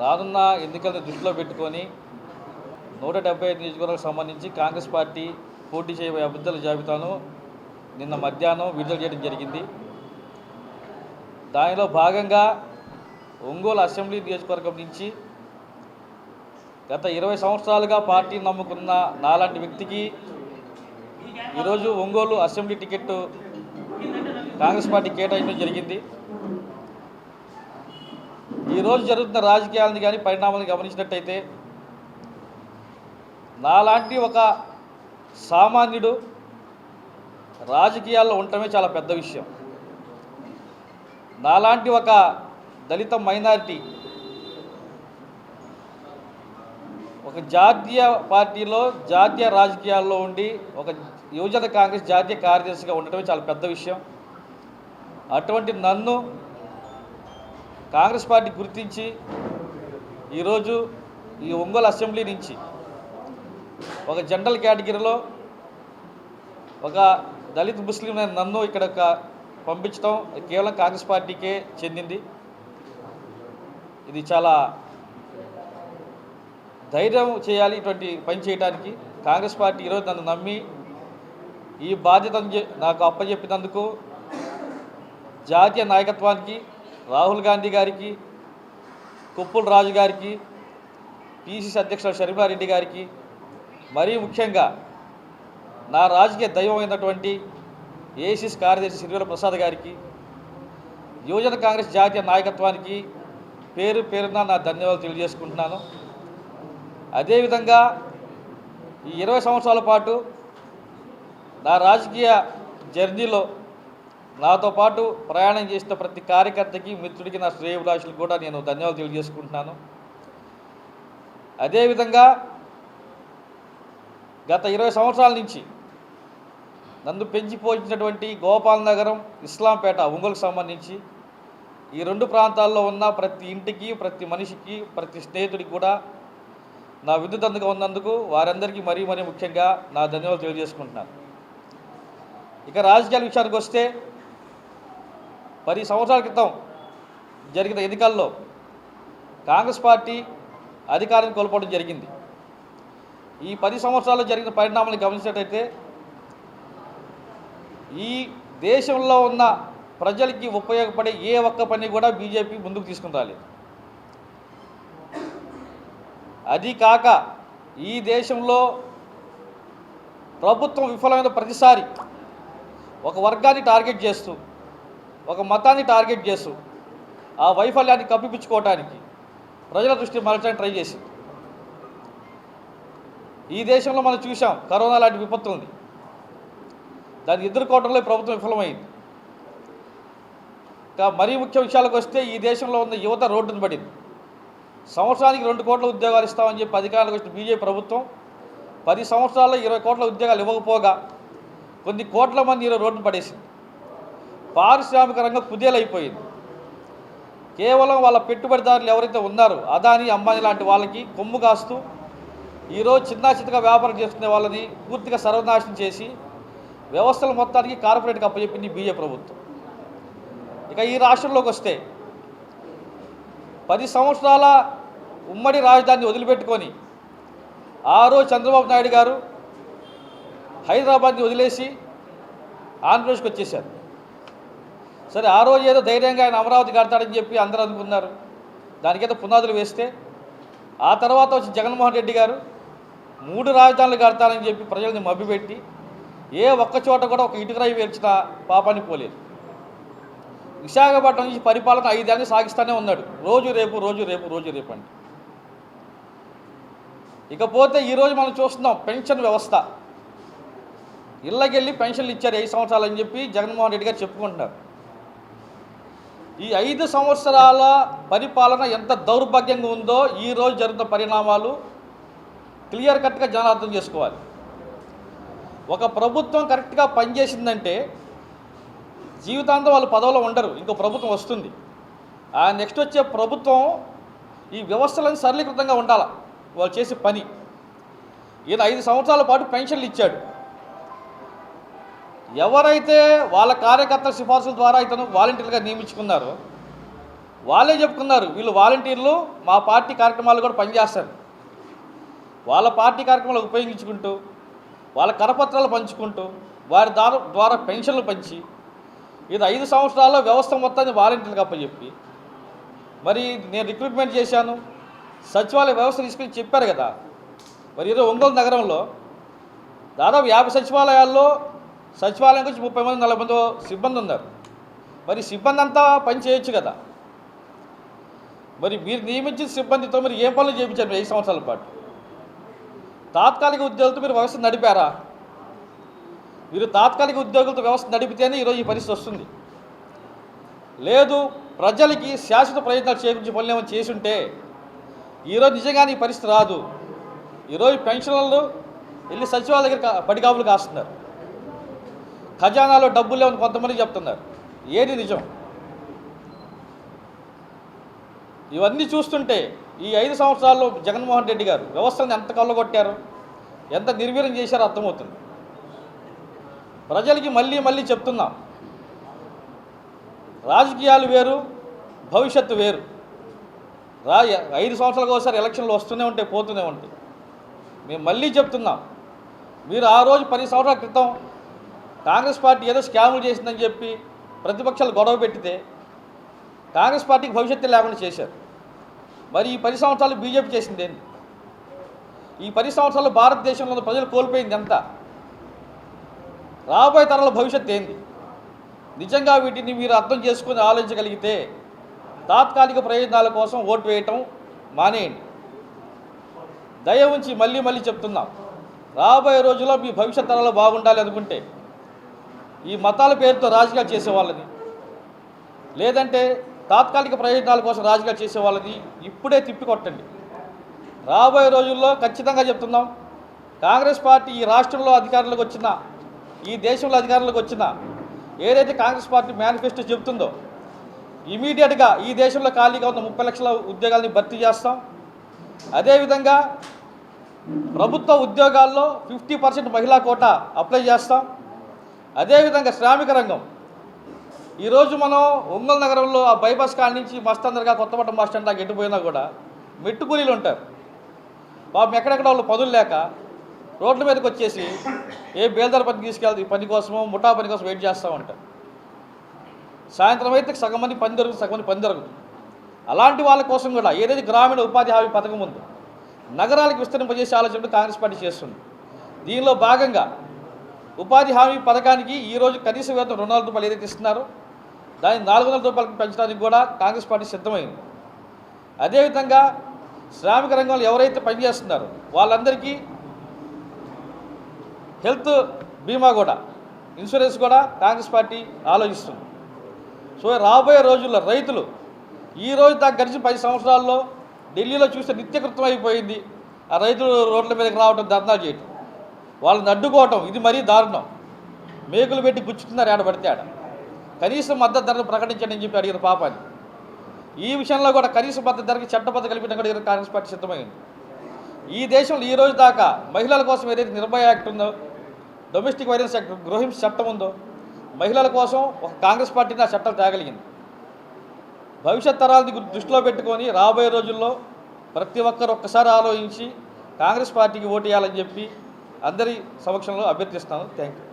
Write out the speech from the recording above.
రానున్న ఎన్నికలను దృష్టిలో పెట్టుకొని నూట డెబ్బై ఐదు నియోజకవర్గాలకు సంబంధించి కాంగ్రెస్ పార్టీ పోటీ చేయబోయే అభ్యర్థుల జాబితాను నిన్న మధ్యాహ్నం విడుదల చేయడం జరిగింది. దానిలో భాగంగా ఒంగోలు అసెంబ్లీ నియోజకవర్గం నుంచి గత ఇరవై సంవత్సరాలుగా పార్టీని నమ్ముకున్న నాలాంటి వ్యక్తికి ఈరోజు Ongole assembly ticket Congress party కేటాయించడం జరిగింది. ఈరోజు జరుగుతున్న రాజకీయాలను కానీ పరిణామాలను గమనించినట్టయితే నాలాంటి ఒక సామాన్యుడు రాజకీయాల్లో ఉండటమే చాలా పెద్ద విషయం. నాలాంటి ఒక దళిత మైనారిటీ ఒక జాతీయ పార్టీలో జాతీయ రాజకీయాల్లో ఉండి ఒక యువజన కాంగ్రెస్ జాతీయ కార్యదర్శిగా ఉండటమే చాలా పెద్ద విషయం. అటువంటి నన్ను కాంగ్రెస్ పార్టీ గుర్తించి ఈరోజు ఈ ఒంగోలు అసెంబ్లీ నుంచి ఒక జనరల్ కేటగిరీలో ఒక దళిత్ ముస్లిం నన్ను ఇక్కడ ఒక పంపించడం కేవలం కాంగ్రెస్ పార్టీకే చెందింది. ఇది చాలా ధైర్యం చేయాలి ఇటువంటి పని చేయడానికి కాంగ్రెస్ పార్టీ ఈరోజు నన్ను నమ్మి ఈ బాధ్యతను నాకు అప్పచెప్పినందుకు జాతీయ నాయకత్వానికి రాహుల్ గాంధీ గారికి కొప్పుల రాజు గారికి పిసిసి అధ్యక్షుడు షర్మారెడ్డి గారికి మరీ ముఖ్యంగా నా రాజకీయ దైవమైనటువంటి ఏసీస్ కార్యదర్శి సిరివేల ప్రసాద్ గారికి యువజన కాంగ్రెస్ జాతీయ నాయకత్వానికి పేరు పేరున నా ధన్యవాదాలు తెలియజేసుకుంటున్నాను. అదేవిధంగా ఈ ఇరవై సంవత్సరాల పాటు నా రాజకీయ జర్నీలో నాతో పాటు ప్రయాణం చేసిన ప్రతి కార్యకర్తకి మిత్రుడికి నా శ్రేయభిలాషులకు కూడా నేను ధన్యవాదాలు తెలియజేసుకుంటున్నాను. అదేవిధంగా గత ఇరవై సంవత్సరాల నుంచి నన్ను పెంచి పోషించినటువంటి గోపాల్ నగరం ఇస్లాంపేట ఒంగోలుకు సంబంధించి ఈ రెండు ప్రాంతాల్లో ఉన్న ప్రతి ఇంటికి ప్రతి మనిషికి ప్రతి స్నేహితుడికి కూడా నా విద్యుత్ ఉన్నందుకు వారందరికీ మరీ మరీ ముఖ్యంగా నా ధన్యవాదాలు తెలియజేసుకుంటున్నాను. ఇక రాజకీయాల విషయానికి వస్తే పది సంవత్సరాల క్రితం జరిగిన ఎన్నికల్లో కాంగ్రెస్ పార్టీ అధికారాన్ని కోల్పోవడం జరిగింది. ఈ పది సంవత్సరాల్లో జరిగిన పరిణామాలను గమనించినట్టయితే ఈ దేశంలో ఉన్న ప్రజలకి ఉపయోగపడే ఏ ఒక్క పని కూడా బీజేపీ ముందుకు తీసుకుని రాలేదు. అది కాక ఈ దేశంలో ప్రభుత్వం విఫలమైన ప్రతిసారి ఒక వర్గాన్ని టార్గెట్ చేస్తూ ఒక మతాన్ని టార్గెట్ చేస్తూ ఆ వైఫల్యాన్ని కప్పిపుచ్చుకోవడానికి ప్రజల దృష్టి మరల్చడానికి ట్రై చేసింది. ఈ దేశంలో మనం చూసాం కరోనా లాంటి విపత్తు ఉంది. దాన్ని ఎదుర్కోవడంలో ప్రభుత్వం విఫలమైంది. ఇంకా మరీ ముఖ్య విషయాలకు వస్తే ఈ దేశంలో ఉన్న యువత రోడ్డును పడింది. సంవత్సరానికి రెండు కోట్ల ఉద్యోగాలు ఇస్తామని చెప్పి అధికారులకు వచ్చిన బీజేపీ ప్రభుత్వం పది సంవత్సరాల్లో ఇరవై కోట్ల ఉద్యోగాలు ఇవ్వకపోగా కొన్ని కోట్ల మంది ఈరోజు రోడ్డును పడేసింది. పారిశ్రామిక రంగం కుదేలైపోయింది. కేవలం వాళ్ళ పెట్టుబడిదారులు ఎవరైతే ఉన్నారో అదాని అంబానీ లాంటి వాళ్ళకి కొమ్ము కాస్తూ ఈరోజు చిన్న చిన్నగా వ్యాపారం చేసుకునే వాళ్ళని పూర్తిగా సర్వనాశనం చేసి వ్యవస్థల మొత్తానికి కార్పొరేట్కి అప్పచెప్పింది బీజే ప్రభుత్వం. ఇక ఈ రాష్ట్రంలోకి వస్తే పది సంవత్సరాల ఉమ్మడి రాజధానిని వదిలిపెట్టుకొని ఆ రోజు చంద్రబాబు నాయుడు గారు హైదరాబాద్ని వదిలేసి ఆంధ్రప్రదేశ్కి వచ్చేసారు సరే ఆ రోజు ఏదో ధైర్యంగా ఆయన అమరావతి కడతాడని చెప్పి అందరూ అనుకున్నారు. దానికేదో పునాదులు వేస్తే ఆ తర్వాత వచ్చి జగన్మోహన్ రెడ్డి గారు మూడు రాజధానులు కడతానని చెప్పి ప్రజల్ని మభ్యపెట్టి ఏ ఒక్క చోట కూడా ఒక ఇటుకరాయి వేర్చిన పాపాన్ని పోలేదు. విశాఖపట్నం నుంచి పరిపాలన ఐదేళ్ళు సాగిస్తూనే ఉన్నాడు. రోజు రేపు రోజు రేపు రోజు రేపు అంటే. ఇకపోతే ఈరోజు మనం చూస్తున్నాం పెన్షన్ వ్యవస్థ. ఇళ్ళకెళ్ళి పెన్షన్లు ఇచ్చారు ఐదు సంవత్సరాలు అని చెప్పి జగన్మోహన్ రెడ్డి గారు చెప్పుకుంటున్నారు. ఈ ఐదు సంవత్సరాల పరిపాలన ఎంత దౌర్భాగ్యంగా ఉందో ఈ రోజు జరుగుతున్న పరిణామాలు క్లియర్ కట్గా జనాలు అర్థం చేసుకోవాలి. ఒక ప్రభుత్వం కరెక్ట్గా పనిచేసిందంటే జీవితాంతం వాళ్ళు పదవిలో ఉండరు ఇంకో ప్రభుత్వం వస్తుంది. ఆ నెక్స్ట్ వచ్చే ప్రభుత్వం ఈ వ్యవస్థలను సరళీకృతంగా ఉండాలి వాళ్ళు చేసే పని. ఈయన ఐదు సంవత్సరాల పాటు పెన్షన్లు ఇచ్చాడు. ఎవరైతే వాళ్ళ కార్యకర్తల సిఫార్సుల ద్వారా ఇతను వాలంటీర్గా నియమించుకున్నారో వాళ్ళే చెప్పుకున్నారు వీళ్ళు వాలంటీర్లు మా పార్టీ కార్యక్రమాలు కూడా పనిచేస్తారు. వాళ్ళ పార్టీ కార్యక్రమాలు ఉపయోగించుకుంటూ వాళ్ళ కరపత్రాలు పంచుకుంటూ వారి ద్వారా ద్వారా పెన్షన్లు పంచి ఇది ఐదు సంవత్సరాల్లో వ్యవస్థ మొత్తాన్ని వాలంటీర్లకు అప్పచెప్పి మరి నేను రిక్రూట్మెంట్ చేశాను సచివాలయ వ్యవస్థ తీసుకుని చెప్పారు కదా మరి ఈరోజు ఒంగోలు నగరంలో దాదాపు యాభై సచివాలయాల్లో సచివాలయం గురించి ముప్పై మంది నలభై మంది సిబ్బంది ఉన్నారు. మరి సిబ్బంది అంతా పని చేయొచ్చు కదా? మరి మీరు నియమించిన సిబ్బందితో మీరు ఏ పనులు చేయించారు ఐదు సంవత్సరాల పాటు? తాత్కాలిక ఉద్యోగులతో మీరు వ్యవస్థ నడిపారా? మీరు తాత్కాలిక ఉద్యోగులతో వ్యవస్థ నడిపితేనే ఈరోజు ఈ పరిస్థితి వస్తుంది. లేదు ప్రజలకి శాశ్వత ప్రయత్నాలు చేయించే పనులు ఏమైనా చేసుంటే ఈరోజు నిజంగానే ఈ పరిస్థితి రాదు. ఈరోజు పెన్షన్లు వెళ్ళి సచివాలయ దగ్గర కా- పడిగాపులు కాస్తున్నారు. ఖజానాలో డబ్బులు లేవని కొంతమంది చెప్తున్నారు. ఏది నిజం? ఇవన్నీ చూస్తుంటే ఈ ఐదు సంవత్సరాల్లో జగన్మోహన్ రెడ్డి గారు వ్యవస్థను ఎంత కళ్ళగొట్టారు? ఎంత నిర్వీర్యం చేశారో అర్థమవుతుంది. ప్రజలకి మళ్ళీ మళ్ళీ చెప్తున్నాం రాజకీయాలు వేరు భవిష్యత్తు వేరు. రా ఐదు సంవత్సరాలకు ఒకసారి ఎలక్షన్లు వస్తూనే ఉంటాయి పోతూనే ఉంటాయి. మేము మళ్ళీ చెప్తున్నాం మీరు ఆ రోజు పది సంవత్సరాల క్రితం కాంగ్రెస్ పార్టీ ఏదో స్కాములు చేసిందని చెప్పి ప్రతిపక్షాలు గొడవ పెట్టితే కాంగ్రెస్ పార్టీకి భవిష్యత్తు లేకుండా చేశారు. మరి ఈ పది సంవత్సరాలు బీజేపీ చేసింది ఏంటి ఈ పది సంవత్సరాలు భారతదేశంలో ప్రజలు కోల్పోయింది ఎంత? రాబోయే తరాల భవిష్యత్తు ఏంది? నిజంగా వీటిని మీరు అర్థం చేసుకుని ఆలోచించగలిగితే తాత్కాలిక ప్రయోజనాల కోసం ఓటు వేయటం మానేయండి. దయ ఉంచి మళ్ళీ మళ్ళీ చెప్తున్నాం. రాబోయే రోజుల్లో మీ భవిష్యత్ తరాలు బాగుండాలి అనుకుంటే ఈ మతాల పేరుతో రాజకీయాలు చేసేవాళ్ళని లేదంటే తాత్కాలిక ప్రయోజనాల కోసం రాజకీయాలు చేసేవాళ్ళని ఇప్పుడే తిప్పికొట్టండి. రాబోయే రోజుల్లో ఖచ్చితంగా చెప్తున్నాం కాంగ్రెస్ పార్టీ ఈ రాష్ట్రంలో అధికారంలోకి వచ్చిన ఈ దేశంలో అధికారంలోకి వచ్చిన ఏదైతే కాంగ్రెస్ పార్టీ మేనిఫెస్టో చెబుతుందో ఇమీడియట్గా ఈ దేశంలో ఖాళీగా ఉన్న ముప్పై లక్షల ఉద్యోగాల్ని భర్తీ చేస్తాం. అదేవిధంగా ప్రభుత్వ ఉద్యోగాల్లో ఫిఫ్టీ పర్సెంట్ మహిళా కోట అప్లై చేస్తాం. అదేవిధంగా శ్రామిక రంగం. ఈరోజు మనం ఒంగోలు నగరంలో ఆ బైపాస్ కాడ నుంచి మస్తందరగా కొత్తపట్నం బస్ స్టాండ్ దాకా ఎట్టుపోయినా కూడా మెట్టు కూలీలు ఉంటారు. పాపం ఎక్కడెక్కడ వాళ్ళు పదులు లేక రోడ్ల మీదకి వచ్చేసి ఏ బేల్దార్ పని తీసుకెళ్తే ఈ పని కోసమో ముఠా పని కోసం వెయిట్ చేస్తూ ఉంటారు. సాయంత్రం అయితే సగం మంది పని దొరుకుతుంది సగం మంది పని దొరుకుతుంది అలాంటి వాళ్ళ కోసం కూడా ఏదైతే గ్రామీణ ఉపాధి హామీ పథకం ఉందో నగరాలకు విస్తరింపజేసే ఆలోచన కాంగ్రెస్ పార్టీ చేస్తుంది. దీనిలో భాగంగా ఉపాధి హామీ పథకానికి ఈరోజు కనీస వేతనం రెండు వందల రూపాయలు ఏదైతే ఇస్తున్నారో దాన్ని నాలుగు వందల రూపాయలకు పెంచడానికి కూడా కాంగ్రెస్ పార్టీ సిద్ధమైంది. అదేవిధంగా శ్రామిక రంగంలో ఎవరైతే పనిచేస్తున్నారో వాళ్ళందరికీ హెల్త్ బీమా కూడా ఇన్సూరెన్స్ కూడా కాంగ్రెస్ పార్టీ ఆలోచిస్తుంది. సో రాబోయే రోజుల్లో రైతులు ఈ రోజు దాకా గడిచిన పది సంవత్సరాల్లో ఢిల్లీలో చూస్తే నిత్యకృతం అయిపోయింది. ఆ రైతులు రోడ్ల మీదకి రావడం ధర్నా చేయటం. వాళ్ళని అడ్డుకోవటం ఇది మరీ దారుణం. మేకులు పెట్టి గుచ్చుతున్నారు ఆడ పడితే ఆడ. కనీసం మద్దతు ధరను ప్రకటించండి అని చెప్పి అడిగారు పాపాన్ని ఈ విషయంలో కూడా కనీస మద్దతు ధరకి చట్టబద్ధ కల్పించడం కూడా కాంగ్రెస్ పార్టీ సిద్ధమైంది. ఈ దేశంలో ఈ రోజు దాకా మహిళల కోసం ఏదైతే నిర్భయ యాక్ట్ ఉందో డొమెస్టిక్ వైలెన్స్ యాక్ట్ గృహింస చట్టం ఉందో మహిళల కోసం ఒక కాంగ్రెస్ పార్టీని ఆ చట్టాలు తేగలిగింది. భవిష్యత్ తరాలని దృష్టిలో పెట్టుకొని రాబోయే రోజుల్లో ప్రతి ఒక్కరు ఒక్కసారి ఆలోచించి కాంగ్రెస్ పార్టీకి ఓటు వేయాలని చెప్పి అందరి సమక్షంలో అభ్యర్థిస్తాను. Thank you